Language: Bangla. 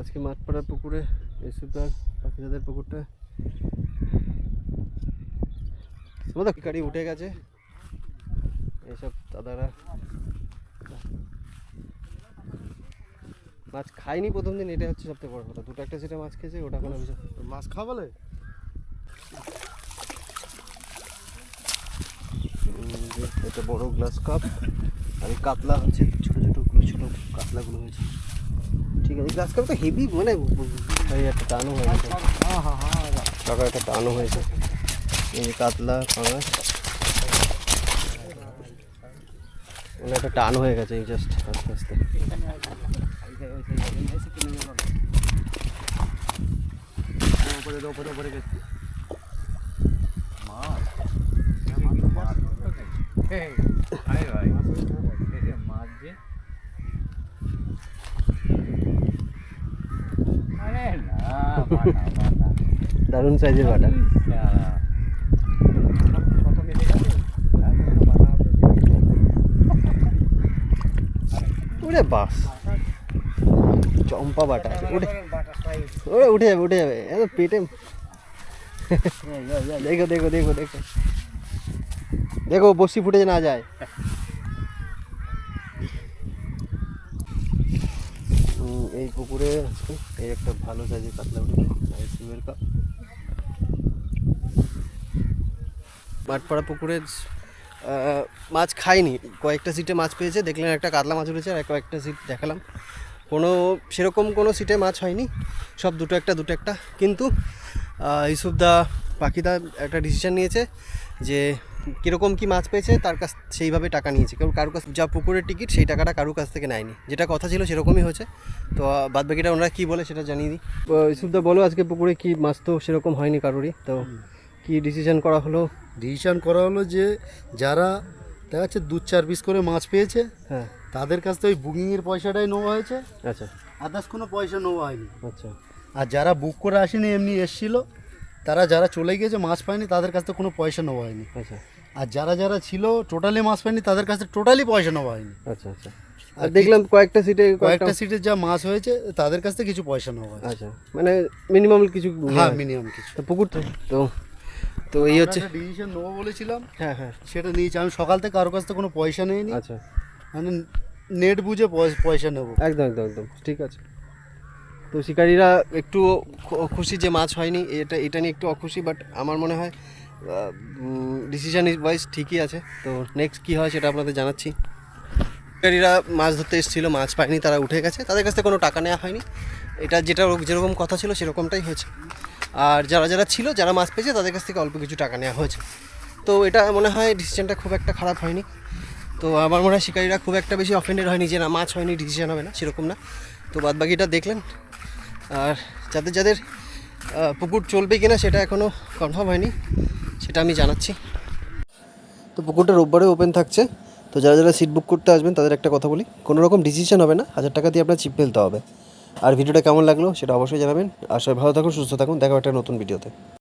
আজকে মাঠপাড়ার পুকুরে ইসুদার পাখিরাদের পুকুরটা। আমাদের গাড়ি উঠে গেছে? এইসব দাদারা। মাছ খাইনি প্রথম দিন এটা হচ্ছে সবথেকে বড় কথা। দুটো একটা সেটা মাছ খেয়েছে ওটা কোনো বিষয়। মাছ খাওয়া বলে? একটা বড় গ্লাস কাপ আর এই কাতলা হচ্ছে ছোটো ছোটো ছোটো কাতলাগুলো হয়েছে। ঠিক আছে গ্লাস কাপ তো হেভি মানে এই একটা টানও হয়ে গেছে হ্যাঁ হ্যাঁ হ্যাঁ টাকা একটা টানও হয়েছে এই যে কাতলা পাঙাশ মানে একটা টান হয়ে গেছে এই জাস্ট আস্তে আস্তে উপরে দারুণ সাইজের বাটা। উড়ে বাস। চম্পা বাটা। উঠে ওরে উঠে যাবে উঠে যাবে। এত পেটে। দেখো দেখো দেখো দেখো। দেখো বসি ফুটে না যায়। এই পুকুরে আজকে এই একটা ভালো সাইজের কাতলা উঠেছে সিমের কাপ। মাঠপাড়া পুকুরে মাছ খাইনি। কয়েকটা সিটে মাছ পেয়েছে দেখলেন একটা কাতলা মাছ উঠেছে আর কয়েকটা সিট দেখালাম। কোনো সেরকম কোনো সিটে মাছ হয়নি। সব দুটো একটা দুটো একটা। কিন্তু আহ, ইউসুফদা পাখিদা একটা ডিসিশন নিয়েছে যে কীরকম কি মাছ পেয়েছে তার কাছ সেইভাবে টাকা নিয়েছে। কেউ কারোর কাছ যা পুকুরের টিকিট সেই টাকাটা কারোর কাছ থেকে নেয়নি। যেটা কথা ছিল সেরকমই হয়েছে। তো আহ, বাদবাকিটা ওনারা কী বলে সেটা জানিয়ে দিই। ইউসুফদা বলো আজকে পুকুরে কি মাছ তো সেরকম হয়নি কারোরই। তো কি ডিসিশন করা হলো? ডিসিশন করা হলো যে যারা দেখা যাচ্ছে দু চার পিস করে মাছ পেয়েছে হ্যাঁ। তাদের কাছ থেকে ওই বুকিংয়ের পয়সাটাই নেওয়া হয়েছে। আচ্ছা। আদার্স কোনো পয়সা নেওয়া হয়নি। আচ্ছা। আর যারা বুক করে আসেনি এমনি এসছিল। তারা যারা চলে গিয়েছে মাছ পায়নি তাদের কাছ থেকে কোনো পয়সা নেওয়া হয়নি। আচ্ছা। আর যারা যারা ছিল টোটালি মাছ পায়নি তাদের কাছে টোটালি পয়সা নেওয়া হয়নি। আচ্ছা আচ্ছা। আর দেখলাম কয়েকটা সিটে কয়েকটা সিটের যা মাছ হয়েছে তাদের কাছ থেকে কিছু পয়সা নেওয়া হয়েছে। আচ্ছা মানে মিনিমাম কিছু হ্যাঁ মিনিমাম কিছু। তো পুকুর তো তো তো এই হচ্ছে ডিসিশন নেব বলেছিলাম। হ্যাঁ হ্যাঁ। সেটা নিয়েছি। আমি সকাল থেকে কারোর কাছ থেকে কোনো পয়সা নেইনি। আচ্ছা। মানে নেট বুঝে পয়- পয়সা নেব। একদম একদম একদম। ঠিক আছে। তো শিকারীরা একটু খুশি যে মাছ হয়নি, এটা এটা নিয়ে একটু অখুশি বাট আমার মনে হয় ডিসিশন ওয়াইজ ঠিকই আছে। তো নেক্সট কী হয় সেটা আপনাদের জানাচ্ছি। শিকারীরা মাছ ধরতে এসেছিল, মাছ পায়নি, তারা উঠে গেছে। তাদের কাছ থেকে কোনো টাকা নেওয়া হয়নি। এটা যেটা যেরকম কথা ছিল, সেরকমটাই হয়েছে। আর যারা যারা ছিল, যারা মাছ পেয়েছে, তাদের কাছ থেকে অল্প কিছু টাকা নেওয়া হয়েছে। তো এটা মনে হয় ডিসিশনটা খুব একটা খারাপ হয়নি। তো আমার মনে হয় শিকারীরা খুব একটা বেশি অফেন্ডেড হয়নি যে না, মাছ হয়নি ডিসিশন হবে না, সেরকম না। তো বাদ বাকিটা দেখলেন। আর যাদের যাদের পুকুর চলবে কিনা সেটা এখনও কনফার্ম হয়নি, সেটা আমি জানাচ্ছি। তো পুকুরটা রোববারে ওপেন থাকছে, তো যারা যারা সিট বুক করতে আসবেন তাদের একটা কথা বলি কোনো রকম ডিসিশন হবে না, হাজার টাকা দিয়ে আপনার চিপ ফেলতে হবে। আর ভিডিওটা কেমন লাগল সেটা অবশ্যই জানাবেন। আর সবাই ভালো থাকুন, সুস্থ থাকুন, দেখা একটা নতুন ভিডিওতে